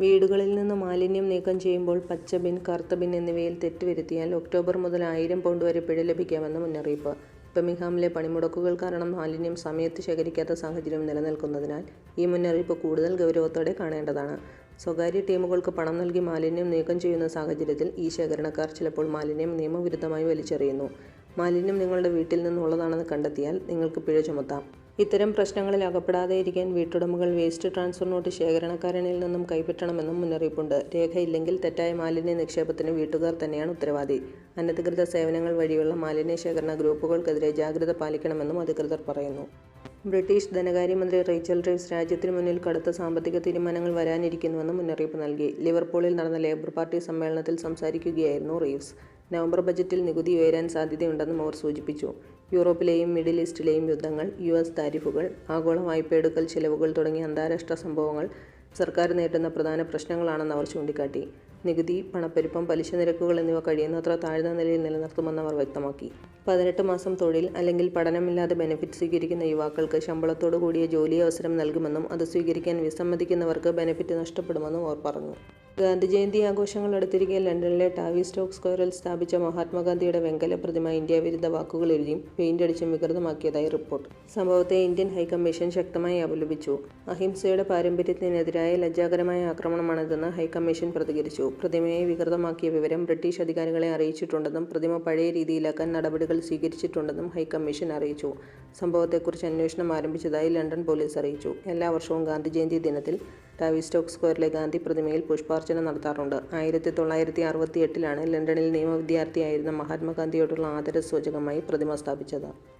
വീടുകളിൽ നിന്ന് മാലിന്യം നീക്കം ചെയ്യുമ്പോൾ പച്ച ബിൻ, കറുത്ത ബിൻ എന്നിവയിൽ തെറ്റ് വരുത്തിയാൽ ഒക്ടോബർ മുതൽ ആയിരം പൗണ്ട് വരെ പിഴ ലഭിക്കാമെന്ന് മുന്നറിയിപ്പ്. ബമിഹാമിലെ പണിമുടക്കുകൾ കാരണം മാലിന്യം സമയത്ത് ശേഖരിക്കാത്ത സാഹചര്യം നിലനിൽക്കുന്നതിനാൽ ഈ മുന്നറിയിപ്പ് കൂടുതൽ ഗൗരവത്തോടെ കാണേണ്ടതാണ്. സ്വകാര്യ ടീമുകൾക്ക് പണം നൽകി മാലിന്യം നീക്കം ചെയ്യുന്ന സാഹചര്യത്തിൽ ഈ ശേഖരണക്കാർ ചിലപ്പോൾ മാലിന്യം നിയമവിരുദ്ധമായി വലിച്ചെറിയുന്നു. മാലിന്യം നിങ്ങളുടെ വീട്ടിൽ നിന്നുള്ളതാണെന്ന് കണ്ടെത്തിയാൽ നിങ്ങൾക്ക് പിഴ ചുമത്താം. ഇത്തരം പ്രശ്നങ്ങളിൽ അകപ്പെടാതെ ഇരിക്കാൻ വീട്ടുടമകൾ വേസ്റ്റ് ട്രാൻസ്ഫർ നോട്ട് ശേഖരണക്കാരനിൽ നിന്നും കൈപ്പറ്റണമെന്നും മുന്നറിയിപ്പുണ്ട്. രേഖയില്ലെങ്കിൽ തെറ്റായ മാലിന്യ നിക്ഷേപത്തിന് വീട്ടുകാർ തന്നെയാണ് ഉത്തരവാദി. അനധികൃത സേവനങ്ങൾ വഴിയുള്ള മാലിന്യ ശേഖരണ ഗ്രൂപ്പുകൾക്കെതിരെ ജാഗ്രത പാലിക്കണമെന്നും അധികൃതർ പറയുന്നു. ബ്രിട്ടീഷ് ധനകാര്യമന്ത്രി റീച്ചൽ റീവ്സ് രാജ്യത്തിന് മുന്നിൽ കടുത്ത സാമ്പത്തിക തീരുമാനങ്ങൾ വരാനിരിക്കുന്നുവെന്ന് മുന്നറിയിപ്പ് നൽകി. ലിവർപൂളിൽ നടന്ന ലേബർ പാർട്ടി സമ്മേളനത്തിൽ സംസാരിക്കുകയായിരുന്നു റീവ്സ്. നവംബർ ബജറ്റിൽ നികുതി ഉയരാൻ സാധ്യതയുണ്ടെന്നും അവർ സൂചിപ്പിച്ചു. യൂറോപ്പിലെയും മിഡിൽ ഈസ്റ്റിലെയും യുദ്ധങ്ങൾ, യു എസ് താരിഫുകൾ, ആഗോള വായ്പയെടുക്കൽ ചെലവുകൾ തുടങ്ങിയ അന്താരാഷ്ട്ര സംഭവങ്ങൾ സർക്കാർ നേരിടുന്ന പ്രധാന പ്രശ്നങ്ങളാണെന്ന് അവർ ചൂണ്ടിക്കാട്ടി. നികുതി, പണപ്പെരുപ്പം, പലിശ നിരക്കുകൾ എന്നിവ കഴിയുന്നത്ര താഴ്ന്ന നിലയിൽ നിലനിർത്തുമെന്ന് അവർ വ്യക്തമാക്കി. പതിനെട്ട് മാസം തൊഴിൽ അല്ലെങ്കിൽ പഠനമില്ലാതെ ബെനിഫിറ്റ് സ്വീകരിക്കുന്ന യുവാക്കൾക്ക് ശമ്പളത്തോടു കൂടിയ ജോലി അവസരം നൽകുമെന്നും അത് സ്വീകരിക്കാൻ വിസമ്മതിക്കുന്നവർക്ക് ബെനിഫിറ്റ് നഷ്ടപ്പെടുമെന്നും അവർ പറഞ്ഞു. ഗാന്ധിജയന്തി ആഘോഷങ്ങൾ അടുത്തിരിക്കെ ലണ്ടനിലെ ടാവി സ്റ്റോക്ക് സ്ക്വയറിൽ സ്ഥാപിച്ച മഹാത്മാഗാന്ധിയുടെ വെങ്കല പ്രതിമ ഇന്ത്യ വിരുദ്ധ വാക്കുകൾ എഴുതിയും പെയിന്റ് അടിച്ചും വികൃതമാക്കിയതായി റിപ്പോർട്ട്. സംഭവത്തെ ഇന്ത്യൻ ഹൈക്കമ്മീഷൻ ശക്തമായി അപലപിച്ചു. അഹിംസയുടെ പാരമ്പര്യത്തിനെതിരായ ലജ്ജാകരമായ ആക്രമണമാണിതെന്ന് ഹൈക്കമ്മീഷൻ പ്രതികരിച്ചു. പ്രതിമയെ വികൃതമാക്കിയ വിവരം ബ്രിട്ടീഷ് അധികാരികളെ അറിയിച്ചിട്ടുണ്ടെന്നും പ്രതിമ പഴയ രീതിയിലാക്കാൻ നടപടികൾ സ്വീകരിച്ചിട്ടുണ്ടെന്നും ഹൈക്കമ്മീഷൻ അറിയിച്ചു. സംഭവത്തെക്കുറിച്ച് അന്വേഷണം ആരംഭിച്ചതായി ലണ്ടൻ പോലീസ് അറിയിച്ചു. എല്ലാ വർഷവും ഗാന്ധി ജയന്തി ദിനത്തിൽ ടാവിസ്റ്റോക്ക് സ്ക്വയറിലെ ഗാന്ധി പ്രതിമയിൽ പുഷ്പാർച്ചന നടത്താറുണ്ട്. ആയിരത്തി തൊള്ളായിരത്തി അറുപത്തി എട്ടിലാണ് ലണ്ടനിൽ നിയമവിദ്യാർത്ഥിയായിരുന്ന മഹാത്മാഗാന്ധിയോടുള്ള ആദരസൂചകമായി പ്രതിമ സ്ഥാപിച്ചത്.